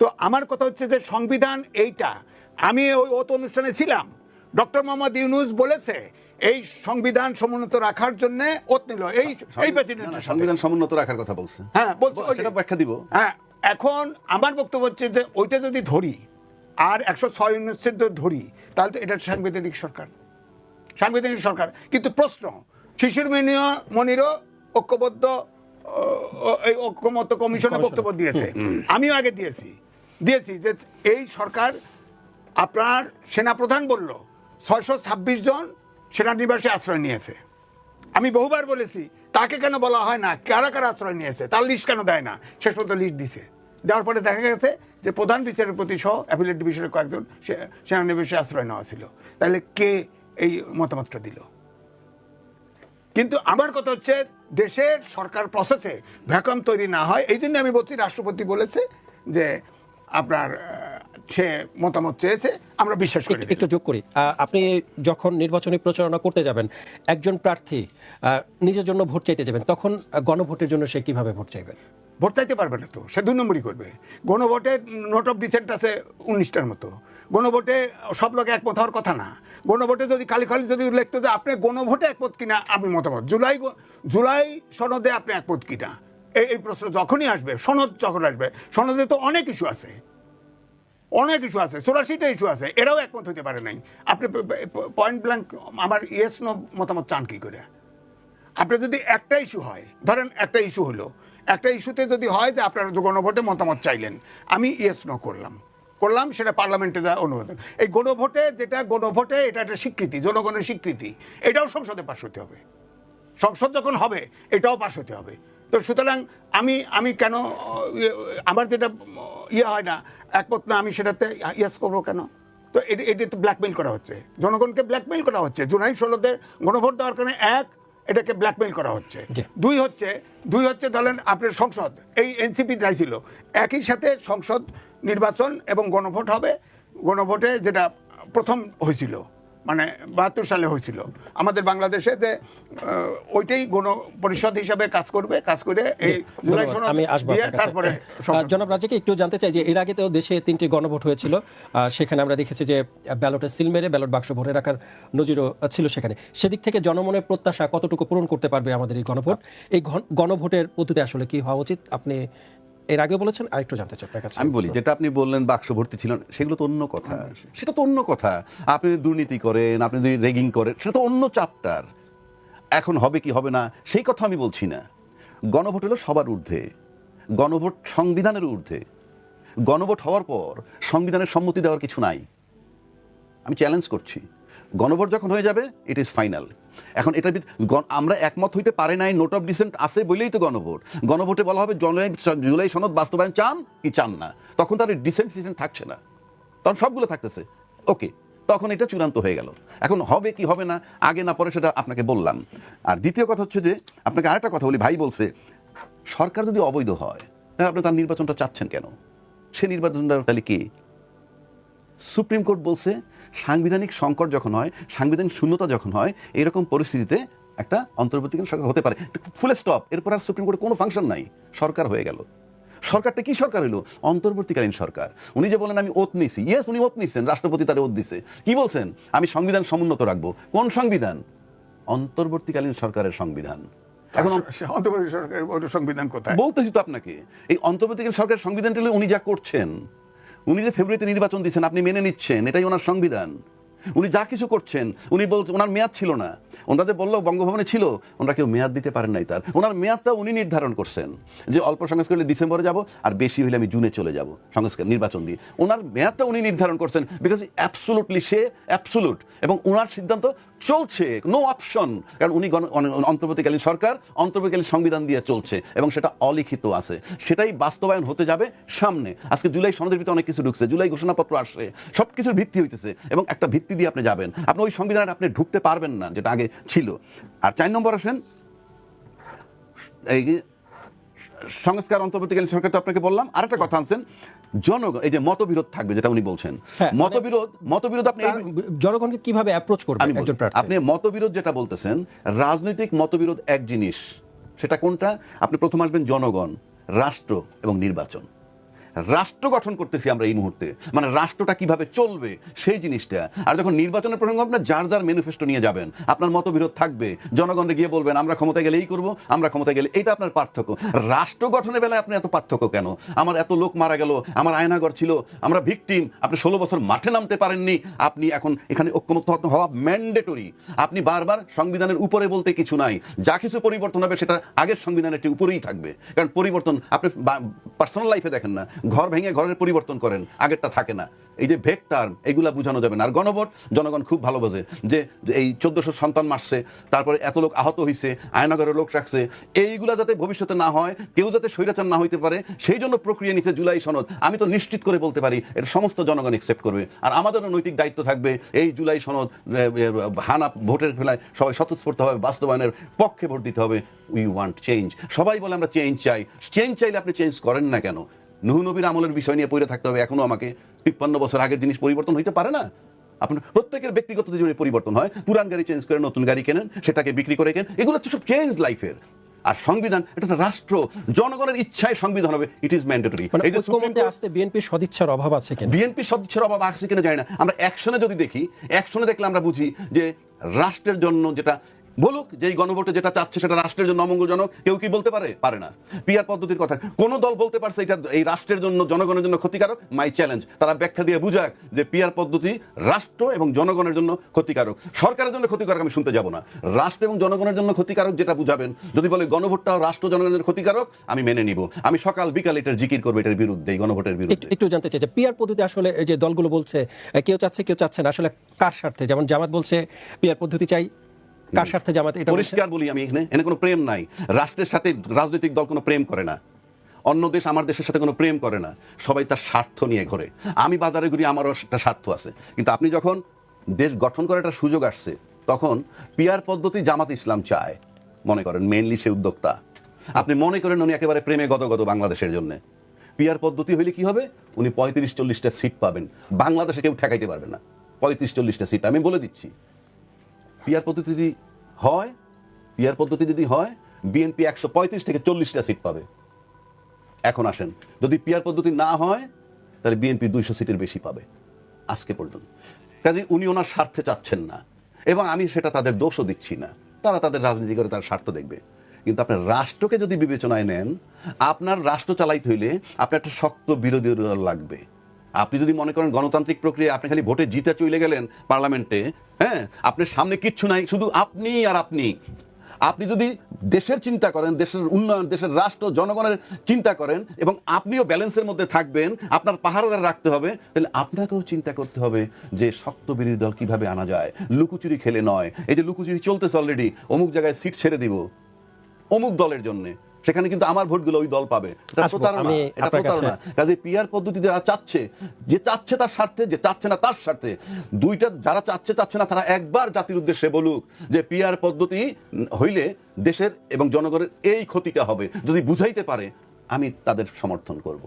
তো আমার কথা হচ্ছে যে সংবিধান এইটা। আমি ওই ওত অনুষ্ঠানে ছিলাম। ডক্টর মোহাম্মদ ইউনুস বলেছে এই সংবিধান সমুন্নত রাখার জন্য ওত নিল। এই এই প্রেসিডেন্টের না, সাথে। সংবিধান সমুন্নত রাখার কথা বলছে। হ্যাঁ বলছি সেটা ব্যাখ্যা দিব। হ্যাঁ এখন আমার বক্তব্য হচ্ছে যে ওইটা যদি ধরি আর একশো ছয় অনুচ্ছেদ ধরি তাহলে তো এটা সাংবিধানিক সরকার। সাংবিধানিক সরকার। কিন্তু প্রশ্ন শিশুর মিনীয় মনিরও ঐক্যবদ্ধ এই ঐক্যমত্য কমিশনে বক্তব্য দিয়েছে। আমিও আগে দিয়েছি। দিয়েছি যে এই সরকার আপনার সেনাপ্রধান বলল, ছয়শো ছাব্বিশ জন সেনানিবাসে আশ্রয় নিয়েছে। আমি বহুবার বলেছি, তাকে কেন বলা হয় না? কারা কারা আশ্রয় নিয়েছে? তার লিস্ট কেন দেয় না? শেষ পর্যন্ত লিস্ট দিছে। দেওয়ার পরে দেখা গেছে যে প্রধান বিচারপতি সহ অ্যাপিলেট ডিভিশনের কয়েকজন সেনানিবাসে আশ্রয় নেওয়া ছিল। তাহলে কে এই মতামতটা দিল? কিন্তু আমার কথা হচ্ছে, দেশের সরকার প্রসেসে ভ্যাকাম তৈরি না হয়। এই জন্য আমি বলছি, রাষ্ট্রপতি বলেছে যে আপনার সে মতামত চেয়েছে আমরা বিশ্বাস করি একটু- যোগ করি। আপনি যখন নির্বাচনী প্রচারণা করতে যাবেন একজন প্রার্থী নিজের জন্য ভোট চাইতে যাবেন তখন গণভোটের জন্য সে কীভাবে ভোট চাইবেন ভোট চাইতে পারবে না তো সে দুই নম্বরই করবে। গণভোটে নোট অফ ডিসেন্ট আছে উনিশটার মতো। গণভোটে সব লোক একমত হওয়ার কথা না। গণভোটে যদি খালি খালি যদি লিখতো যে আপনি গণভোটে একমত কিনা আমি মতামত। জুলাই জুলাই সনদে আপনি একমত কিনা? এই প্রশ্ন যখনই আসবে, সনদ যখন আসবে, সনদে তো অনেক ইস্যু আছে। অনেক ইস্যু আছে চৌরাশিটা ইস্যু আছে, এরাও একমত হতে পারে নাই। আপনি পয়েন্ট ব্ল্যাঙ্ক আমার ইয়েস নো মতামত চান কী করে? আপনার যদি একটা ইস্যু হয়, ধরেন একটা ইস্যু হলো, একটা ইস্যুতে যদি হয় যে আপনারা গণভোটে মতামত চাইলেন, আমি ইয়েস নো করলাম। করলাম, সেটা পার্লামেন্টে যা অনুমোদন। এই গণভোটে যেটা, গণভোটে এটা একটা স্বীকৃতি, জনগণের স্বীকৃতি, এটাও সংসদে পাশ হতে হবে। সংসদ যখন হবে, এটাও পাশ হতে হবে। তো সুতরাং আমি আমি কেন ইয়ে, আমার যেটা ইয়ে হয় না একমত না আমি সেটাতে ইয়েস করব কেন? তো এটি এটা তো ব্ল্যাকমেইল করা হচ্ছে। জনগণকে ব্ল্যাকমেইল করা হচ্ছে। জুলাই ষোলোতে গণভোট দেওয়ার কারণে এক এটাকে ব্ল্যাকমেইল করা হচ্ছে। দুই হচ্ছে দুই হচ্ছে ধরেন আপনার সংসদ এই এনসিপি চাইছিল একই সাথে সংসদ নির্বাচন এবং গণভোট হবে। গণভোটে যেটা প্রথম হয়েছিল। মানে বাহাত্তর সালে হয়েছিল। আমাদের বাংলাদেশে যে ওইটাই গণ পরিষদ হিসাবে কাজ করবে কাজ করে এই জুলাই আমি আসব। তারপরে জনাব রাজ্যকে একটু জানতে চাই যে এর আগে তো দেশে তিনটি গণভোট হয়েছিল সেখানে আমরা দেখেছি যে ব্যালটের সিল মেরে ব্যালট বাক্স ভরে রাখার নজিরও ছিল সেখানে। সেদিক থেকে জনমনের প্রত্যাশা কতটুকু পূরণ করতে পারবে আমাদের এই গণভোট? এই গণভোটের পদ্ধতি আসলে কি হওয়া উচিত? আপনি এর আগে বলেছেন আরেকটু জানতে চাই আপনার কাছে। আমি বলি যেটা আপনি বললেন বাক্স ভর্তি ছিল সেগুলো তো অন্য কথা। সেটা তো অন্য কথা। আপনি যদি দুর্নীতি করেন আপনি যদি রেগিং করেন সেটা তো অন্য চাপ্টার এখন হবে কি হবে না সেই কথা আমি বলছি না। গণভোট হলো সবার ঊর্ধ্বে। গণভোট সংবিধানের ঊর্ধ্বে। গণভোট হওয়ার পর সংবিধানের সম্মতি দেওয়ার কিছু নাই। আমি চ্যালেঞ্জ করছি। গণভোট যখন হয়ে যাবে ইট ইজ ফাইনাল এখন এটা আমরা একমত হইতে পারে নাই নোট অফ ডিসেন্ট আছে বলেই তো গণভোট। গণভোটে বলা হবে, জুলাই জুলাই সনদ বাস্তবায়ন চান কি চান না। তখন তার ডিসেন্ট ফিসেন্ট থাকছে না। তখন সবগুলো থাকতেছে। ওকে তখন এটা চূড়ান্ত হয়ে গেল। এখন হবে কি হবে না, আগে না পরে সেটা আপনাকে বললাম। আর দ্বিতীয় কথা হচ্ছে যে, আপনাকে আরেকটা কথা বলি, ভাই বলছে, সরকার যদি অবৈধ হয় আপনি তার নির্বাচনটা চাচ্ছেন কেন? সে নির্বাচনটা তাহলে কি? সুপ্রিম কোর্ট বলছে সাংবিধানিক সংকট যখন হয় সাংবিধানিক শূন্যতা যখন হয় এরকম পরিস্থিতিতে একটা অন্তর্বর্তীকালীন সরকার হতে পারে। Full stop! এরপর আর সুপ্রিম কোর্টে কোনো ফাংশন নাই। সরকার হয়ে গেল। সরকারটা কি সরকার হলো অন্তর্বর্তীকালীন সরকার। উনি যে বলেন আমি ওত নিছি। ইয়েস উনি ওত নিছেন। রাষ্ট্রপতি তার ওত দিছে। কি বলছেন? আমি সংবিধান সমুন্নত রাখব। কোন সংবিধান? অন্তর্বর্তীকালীন সরকারের সংবিধান। এখন অন্তর্বর্তী সরকারের সংবিধান কোথায়? বলতেছি তো আপনাকে এই অন্তর্বর্তীকালীন সরকার সংবিধানটা উনি যা করছেন। উনি যে ফেব্রুয়ারিতে নির্বাচন দিচ্ছেন আপনি মেনে নিচ্ছেন এটাই ওনার সংবিধান। উনি যা কিছু করছেন, উনি বল, ওনার মেয়াদ ছিল না। ওনারা বলল বঙ্গভবনে ছিল, ওনারা কেউ মেয়াদ দিতে পারেন নাই তার। ওনার মেয়াদটা উনি নির্ধারণ করছেন, যে অল্প সংস্কার হলে ডিসেম্বরে যাব আর বেশি হলে আমি জুনে চলে যাব, সংস্কার, নির্বাচন দিয়ে। ওনার মেয়াদটা উনি নির্ধারণ করছেন বিকজ অ্যাবসুলুটলি সে অ্যাবসুলুট এবং ওনার সিদ্ধান্ত চলছে নো অপশন কারণ উনি অন্তর্বর্তীকালীন সরকার, অন্তর্বর্তীকালীন সংবিধান দিয়ে চলছে এবং সেটা অলিখিত আছে। সেটাই বাস্তবায়ন হতে যাবে সামনে। আজকে জুলাই সনদের ভিতরে অনেক কিছু ঢুকছে, জুলাই ঘোষণাপত্র আসছে সব কিছুর ভিত্তি হইতেছে এবং একটা ভিত্তি দিয়ে আপনি যাবেন। আপনি ওই সংবিধানে আপনি ঢুকতে পারবেন না যেটা আগে ছিল। আর চার নম্বর আসেন এই সংস্কার অন্তর্বর্তীকালীন সরকার তো আপনাকে বললাম। আরেকটা কথা আনছেন জনগণ এই যে মতবিরোধ থাকবে যেটা উনি বলছেন। হ্যাঁ, মানে- মতবিরোধ মতবিরোধ আপনি জনগণকে কীভাবে অ্যাপ্রোচ করবেন একজন প্রার্থী? আপনি মতবিরোধ যেটা বলতেছেন রাজনৈতিক মতবিরোধ এক জিনিস সেটা কোনটা? আপনি প্রথম আসবেন জনগণ রাষ্ট্র এবং নির্বাচন। রাষ্ট্র গঠন করতেছি আমরা এই মুহূর্তে। মানে রাষ্ট্রটা কীভাবে চলবে, সেই জিনিসটা। আর যখন নির্বাচনের প্রসঙ্গ আপনার যার যার ম্যানিফেস্টো নিয়ে যাবেন, আপনার মতবিরোধ থাকবে জনগণকে গিয়ে বলবেন, আমরা ক্ষমতায় গেলে এই করব, আমরা ক্ষমতায় গেলে এটা আপনার পার্থক্য। রাষ্ট্র গঠনের বেলায় আপনি এত পার্থক্য কেন? আমার এত লোক মারা গেল, আমার আয়নাগর ছিল, আমরা ভিকটিম, আপনি ষোলো বছর মাঠে নামতে পারেননি, আপনি এখন এখানে ঐক্যমত্য হওয়া ম্যান্ডেটরি আপনি বারবার সংবিধানের উপরে বলতে কিছু নাই। যা কিছু পরিবর্তন হবে সেটা আগের সংবিধানের উপরেই থাকবে। কারণ পরিবর্তন আপনি পার্সোনাল লাইফে দেখেন না। ঘর ভেঙে ঘরের পরিবর্তন করেন, আগেরটা থাকে না। এই যে ভেক টার্ম, এগুলা বোঝানো যাবে না। আর গণভোট, জনগণ খুব ভালো বোঝে যে এই চোদ্দশো সন্তান মারছে, তারপরে এত লোক আহত হয়েছে আয়নগরের লোক রাখছে, এইগুলা যাতে ভবিষ্যতে না হয়, কেউ যাতে স্বৈরাচার না হইতে পারে, সেই জন্য প্রক্রিয়া নিচ্ছে জুলাই সনদ। আমি তো নিশ্চিত করে বলতে পারি এটা সমস্ত জনগণ একসেপ্ট করবে। আর আমাদেরও নৈতিক দায়িত্ব থাকবে, এই জুলাই সনদ হানা ভোটের ফেলায় সবাই স্বতঃস্ফূর্তভাবে বাস্তবায়নের পক্ষে ভোট দিতে হবে। উই ওয়ান্ট চেঞ্জ সবাই বলে আমরা চেঞ্জ চাই। চেঞ্জ চাইলে আপনি চেঞ্জ করেন না কেন? নুহ নবীর আমলের বিষয় নিয়ে পড়ে থাকতে হবে। এখনও আমাকে তিপ্পান্ন বছর আগের জিনিস পরিবর্তন হইতে পারে না? আপনার প্রত্যেকের ব্যক্তিগত জীবনে পরিবর্তন হয়। পুরান গাড়ি চেঞ্জ করে নতুন গাড়ি কেনেন সেটাকে বিক্রি করে কেন এগুলো তো সব চেঞ্জ লাইফের আর সংবিধান এটা রাষ্ট্র জনগণের ইচ্ছায় সংবিধান হবে ইট ইজ ম্যান্ডেটরি এই যে আসতে বিএনপির সদিচ্ছার অভাব আছে কিনা? বিএনপি সদিচ্ছের অভাব আছে কিনা জানি না। আমরা অ্যাকশনে যদি দেখি অ্যাকশনে দেখলে আমরা বুঝি যে রাষ্ট্রের জন্য যেটা বলুক যে গণভোটে যেটা চাচ্ছে সেটা রাষ্ট্রের জন্য অমঙ্গলজনক কেউ কি বলতে পারে? পারে না। পিয়ার পদ্ধতির কথা। কোন দল বলতে পারছে এটা এই রাষ্ট্রের জন্য জনগণের জন্য ক্ষতিকারক? My challenge. তারা ব্যাখ্যা দিয়ে বুঝাক যে পিয়ার পদ্ধতি রাষ্ট্র এবং জনগণের জন্য ক্ষতিকারক। সরকারের জন্য ক্ষতিকারক আমি শুনতে যাব না। রাষ্ট্র এবং জনগণের জন্য ক্ষতিকারক যেটা বুঝাবেন যদি বলে গণভোটটাও রাষ্ট্র জনগণের জন্য ক্ষতিকারক আমি মেনে নিব। আমি সকাল বিকাল এটার জিকির করব এটার বিরুদ্ধে গণভোটের বিরুদ্ধে। একটু জানতে চাই যে পিয়ার পদ্ধতি আসলে এই যে দলগুলো বলছে কেউ চাচ্ছে কেউ চাচ্ছে না আসলে কার স্বার্থে? যেমন জামাত বলছে পিয়ার পদ্ধতি চাই। কার স্বার্থে জামাত এটা পরিষ্কার বলি আমি এখানে এখানে কোনো প্রেম নাই। রাষ্ট্রের সাথে রাজনৈতিক দল কোনো প্রেম করে না। অন্য দেশ আমার দেশের সাথে কোনো প্রেম করে না। সবাই তার স্বার্থ নিয়ে ঘোরে। আমি বাজারে ঘুরি আমারও একটা স্বার্থ আছে। কিন্তু আপনি যখন দেশ গঠন করার একটা সুযোগ আসছে তখন পিয়ার পদ্ধতি জামাত ইসলাম চায়। মনে করেন মেইনলি সে উদ্যোক্তা। আপনি মনে করেন উনি একেবারে প্রেমে গদগদ বাংলাদেশের জন্য। পিয়ার পদ্ধতি হইলে কি হবে? উনি পঁয়ত্রিশ চল্লিশটা সিট পাবেন। বাংলাদেশে কেউ ঠেকাইতে পারবে না। পঁয়ত্রিশ চল্লিশটা সিট আমি বলে দিচ্ছি। পিয়ার পদ্ধতি হয়, পিয়ার পদ্ধতি যদি হয়, বিএনপি একশো পঁয়ত্রিশ থেকে চল্লিশটা সিট পাবে। এখন আসেন, যদি পিয়ার পদ্ধতি না হয়, তাহলে বিএনপি দুইশো সিটের বেশি পাবে, আজকে পর্যন্ত। কাজে উনি ওনার স্বার্থে চাচ্ছেন না, এবং আমি সেটা তাদের দোষও দিচ্ছি না। তারা তাদের রাজনীতি করে তার স্বার্থ দেখবে। কিন্তু আপনার রাষ্ট্রকে যদি বিবেচনায় নেন, আপনার রাষ্ট্র চালাইতে হইলে আপনার একটা শক্ত বিরোধী দল লাগবে। আপনি যদি মনে করেন গণতান্ত্রিক প্রক্রিয়া, আপনি খালি ভোটে জিতে চলে গেলেন পার্লামেন্টে হ্যাঁ? আপনার সামনে কিচ্ছু নাই, শুধু আপনি আর আপনি। আপনি যদি দেশের চিন্তা করেন, দেশের উন্নয়ন, দেশের রাষ্ট্র, জনগণের চিন্তা করেন এবং আপনিও ব্যালেন্সের মধ্যে থাকবেন, আপনার পাহাড়দার রাখতে হবে, তাহলে আপনাকেও চিন্তা করতে হবে যে শক্ত বিরোধী দল কীভাবে আনা যায়। লুকোচুরি খেলে নয়। এই যে লুকোচুরি চলতেছে অলরেডি অমুক জায়গায় সিট ছেড়ে দিব। অমুক দলের জন্য। সেখানে কিন্তু আমার ভোটগুলো ওই দল পাবে। এটা প্রতারণা এটা প্রতারণা। কাজে পিয়ার পদ্ধতি যারা চাচ্ছে যে চাচ্ছে তার স্বার্থে যে চাচ্ছে না তার স্বার্থে দুইটা যারা চাচ্ছে চাচ্ছে না তারা একবার জাতির উদ্দেশ্যে বলুক যে পিয়ার পদ্ধতি হইলে দেশের এবং জনগণের এই ক্ষতিটা হবে। যদি বুঝাইতে পারে আমি তাদের সমর্থন করব।